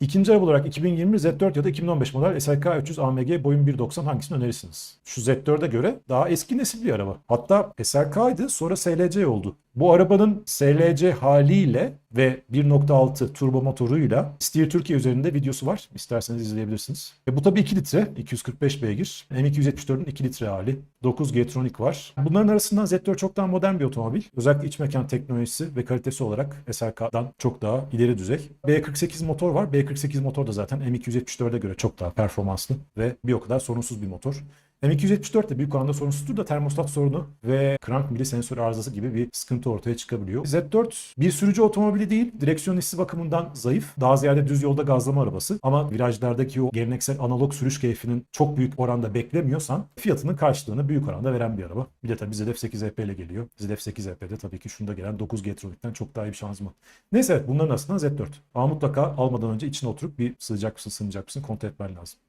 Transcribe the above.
İkinci araba olarak 2020 Z4 ya da 2015 model SLK 300 AMG boyun 1.90 hangisini önerirsiniz? Şu Z4'e göre daha eski nesil bir araba. Hatta SLK'ydı sonra SLC oldu. Bu arabanın SLC haliyle ve 1.6 turbo motoruyla Steer Türkiye üzerinde videosu var. İsterseniz izleyebilirsiniz. Ve bu tabii 2 litre, 245 beygir. M274'ün 2 litre hali. 9 G-Tronic var. Bunların arasından Z4 çok daha modern bir otomobil. Özellikle iç mekan teknolojisi ve kalitesi olarak SLK'dan çok daha ileri düzey. B48 motor var. B48 motor da zaten M274'e göre çok daha performanslı ve bir o kadar sorunsuz bir motor. M274 de büyük oranda sorunsuzdur da termostat sorunu ve crank mili sensör arızası gibi bir sıkıntı ortaya çıkabiliyor. Z4 bir sürücü otomobili değil, direksiyon hissi bakımından zayıf. Daha ziyade düz yolda gazlama arabası ama virajlardaki o geleneksel analog sürüş keyfinin çok büyük oranda beklemiyorsan fiyatının karşılığını büyük oranda veren bir araba. Bir de tabii ZF 8 EP ile geliyor. ZF 8 EP'de tabii ki şunda gelen 9 G-Tronic'ten çok daha iyi bir şanzıman. Neyse evet bunların aslında Z4. Ama mutlaka almadan önce içine oturup bir sığacak mısın, sığmayacak mısın kontrol etmen lazım.